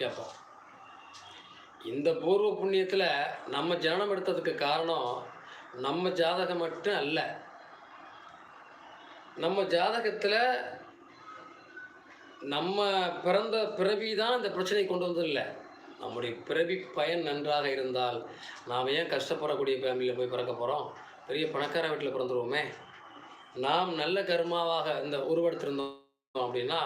கேட்போம் இந்த பூர்வ புண்ணியத்தில் நம்ம ஜனனம் எடுத்ததுக்கு காரணம் நம்ம ஜாதகம் மட்டும் அல்ல. நம்ம ஜாதகத்தில் நம்ம பிறந்த பிறவி தான் இந்த பிரச்சனை கொண்டு வந்தது இல்லை நம்முடைய பிறவி பயன் நன்றாக இருந்தால் நாம் ஏன் கஷ்டப்படக்கூடிய ஃபேமிலியில் போய் பிறக்க போகிறோம் பெரிய பணக்கார வீட்டில் பிறந்துருவோமே. நாம் நல்ல கர்மாவாக இந்த உருவெடுத்திருந்தோம் அப்படின்னா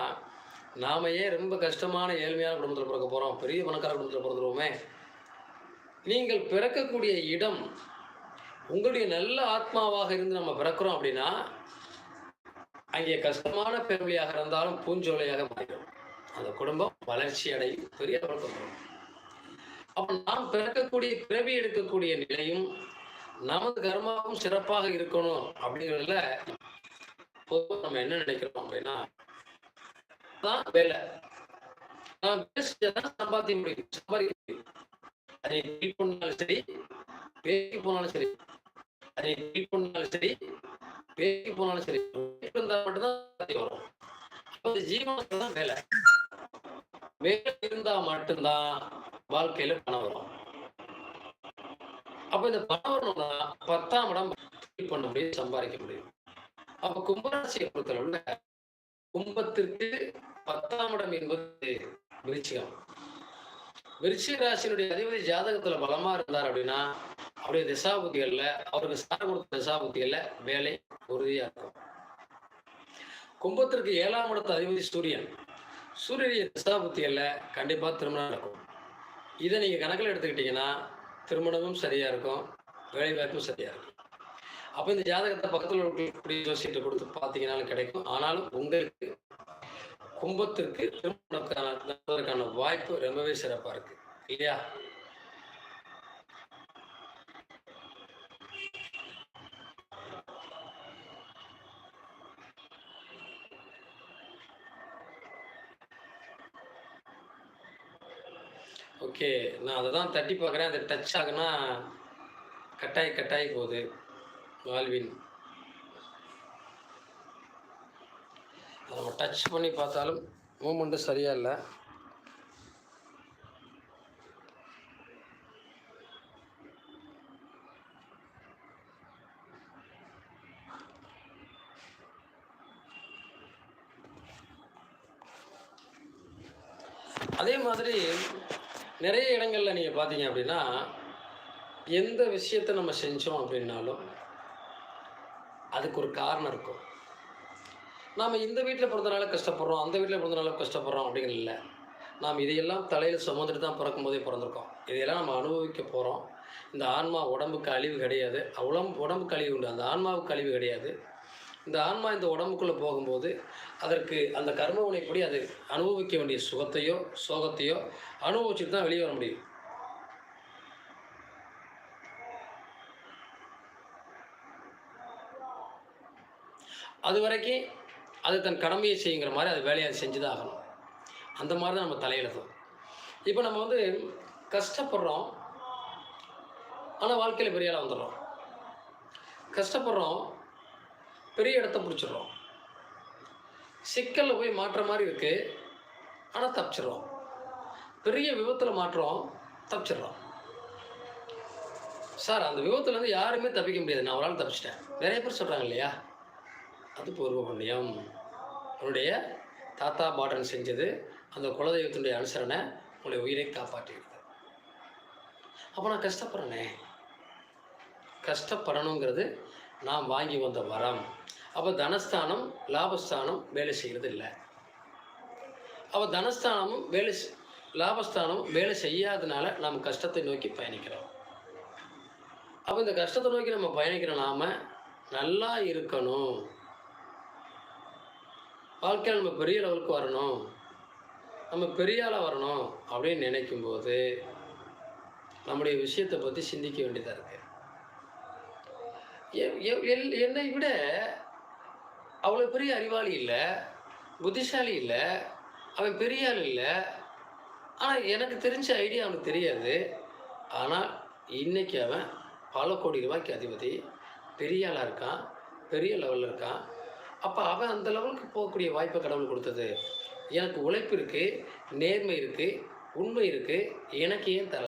நாம ஏன் ரொம்ப கஷ்டமான ஏழ்மையான குடும்பத்தில் பிறக்க போகிறோம் பெரிய பணக்கார குடும்பத்தில் பிறந்துருவோமே. நீங்கள் பிறக்கக்கூடிய இடம் உங்களுடைய நல்ல ஆத்மாவாக இருந்து நம்ம பிறக்கிறோம் அப்படின்னா அங்கே கஷ்டமான ஃபேமிலியாக இருந்தாலும் பூஞ்சோலையாக மாறிடும். அந்த குடும்பம் வளர்ச்சி அடையும் பெரிய அளவுக்கு அப்போ நாம் பிறக்கக்கூடிய பிறவி எடுக்கக்கூடிய நிலையும் நமது கர்மாவும் சிறப்பாக இருக்கணும் அப்படிங்கிறதுல பொதுவாக நம்ம என்ன நினைக்கிறோம் அப்படின்னா தான் வேலை. நான் பேசிதான் சம்பாதிக்க முடியும். சம்பாதிக்க முடியும். அதை ட்ரீட் பண்ணாலும் சரி பேசி போனாலும் சரி. அதை ட்ரீட் பண்ணாலும் சரி பேசி போனாலும் சரி. இருந்தால் மட்டும்தான் வரும். அப்போ இந்த ஜீவனத்துல தான் வேலை. வேலை இருந்தா மட்டும்தான் வாழ்க்கையில பணம் வரும். அப்ப இந்த பணம் வரணும்னா பத்தாம் இடம் பண்ண முடியும் சம்பாதிக்க முடியும். அப்ப கும்பராசியை பொறுத்தளவுல கும்பத்திற்கு பத்தாம் இடம் என்பது விருச்சிகம். விருச்சிக ராசியினுடைய அதிபதி ஜாதகத்துல பலமா இருந்தார் அப்படின்னா அவருடைய திசாபுத்திகள்ல அவருக்கு சார கொடுத்த திசாபுத்திகள்ல வேலை உறுதியா இருக்கும். கும்பத்திற்கு ஏழாம் இடத்து அதிபதி சூரியன். சூரியனுடைய திசாபுத்திகள்ல கண்டிப்பா திருமணம் நடக்கும். இதை நீங்க கணக்கில் எடுத்துக்கிட்டீங்கன்னா திருமணமும் சரியா இருக்கும் வேலை வாய்ப்பும் சரியா இருக்கும். அப்போ இந்த ஜாதகத்தை பக்கத்தில் இருக்கக்கூடிய ஜோசியத்தை கொடுத்து பார்த்தீங்கன்னாலும் கிடைக்கும். ஆனாலும் உங்களுக்கு கும்பத்திற்கு திருமணக்கான வாய்ப்பு ரொம்பவே சிறப்பா இருக்கு. இல்லையா? ஓகே நான் அதை தான் தட்டி பார்க்குறேன். அந்த டச் ஆகுனா கட்டாய் கட்டாயி போகுது. வாழ்வின். அதை நம்ம டச் பண்ணி பார்த்தாலும் மூமெண்ட்டு சரியாக இல்லை. அதே மாதிரி நிறைய இடங்கள்ல நீங்கள் பார்த்தீங்க அப்படின்னா எந்த விஷயத்தை நம்ம செஞ்சோம் அப்படின்னாலும் அதுக்கு ஒரு காரணம் இருக்கும். நாம் இந்த வீட்டில் பிறந்தனால கஷ்டப்படுறோம் அந்த வீட்டில் பிறந்தனால கஷ்டப்படுறோம் அப்படிங்கிற இல்லை. நாம் இதையெல்லாம் தலையில் சுமந்துட்டு தான் பிறக்கும்போதே பிறந்திருக்கோம். இதையெல்லாம் நம்ம அனுபவிக்க போகிறோம் இந்த ஆன்மா உடம்புக்கு அழிவு கிடையாது. உடம்பு உடம்புக்கு அழிவு உண்டு. அந்த ஆன்மாவுக்கு அழிவு கிடையாது. இந்த ஆன்மா இந்த உடம்புக்குள்ளே போகும்போது அதற்கு அந்த கர்ம வினைப்படி அது அனுபவிக்க வேண்டிய சுகத்தையோ சோகத்தையோ அனுபவிச்சுட்டு தான் வெளியே வர முடியும். அது வரைக்கும் அது தன் கடமையை செய்யுங்கிற மாதிரி அது வேலையை அது செஞ்சு தான் ஆகணும் அந்த மாதிரி தான் நம்ம தலையெழுதும் இப்போ நம்ம வந்து கஷ்டப்படுறோம் ஆனால் வாழ்க்கையில் பெரிய ஆளாக வந்துடுறோம். கஷ்டப்படுறோம் பெரிய இடத்த பிடிச்சிடுறோம். சிக்கலில் போய் மாற்ற மாதிரி இருக்குது ஆனால் தப்பிச்சிடுறோம். பெரிய விபத்தில் மாற்றோம் தப்பிச்சிடுறோம். சார் அந்த விபத்துலேருந்து யாருமே தப்பிக்க முடியாது. நான் ஒரு ஆள் தப்பிச்சிட்டேன். நிறைய பேர் சொல்கிறாங்க இல்லையா? அது பூர்வ புண்ணியம் உன்னுடைய தாத்தா பாட்டன் செஞ்சது அந்த குலதெய்வத்தினுடைய அனுசரணை உங்களுடைய உயிரை காப்பாற்றிடுது அப்போ நான் கஷ்டப்படுறேனே. கஷ்டப்படணுங்கிறது நான் வாங்கி வந்த வரம். அப்போ தனஸ்தானம் லாபஸ்தானம் வேலை செய்கிறது இல்லை. அப்போ தனஸ்தானமும் வேலை லாபஸ்தானம் லாபஸ்தானமும் வேலை செய்யாதனால நாம் கஷ்டத்தை நோக்கி பயணிக்கிறோம். அப்போ இந்த கஷ்டத்தை நோக்கி நம்ம பயணிக்கிற நாம நல்லா இருக்கணும். வாழ்க்கையில் நம்ம பெரிய லெவலுக்கு வரணும். நம்ம பெரிய ஆளாக வரணும் அப்படின்னு நினைக்கும்போது நம்முடைய விஷயத்தை பற்றி சிந்திக்க வேண்டியதாக இருக்கு. எ- எ- எல்- என்னை விட அவ்வளோ பெரிய அறிவாளி இல்லை புத்திசாலி இல்லை அவன் பெரிய ஆள் இல்லை. ஆனால் எனக்கு தெரிஞ்ச ஐடியா அவனுக்கு தெரியாது. ஆனால் இன்னைக்கு அவன் பல கோடி ரூபாய்க்கு அதிபதி பெரிய ஆளாக இருக்கான் பெரிய லெவலில் இருக்கான். அப்போ அவன் அந்த லெவலுக்கு போகக்கூடிய வாய்ப்பை கடவுள் கொடுத்தது. எனக்கு உழைப்பு இருக்குது நேர்மை இருக்குது உண்மை இருக்குது எனக்கு ஏன் தர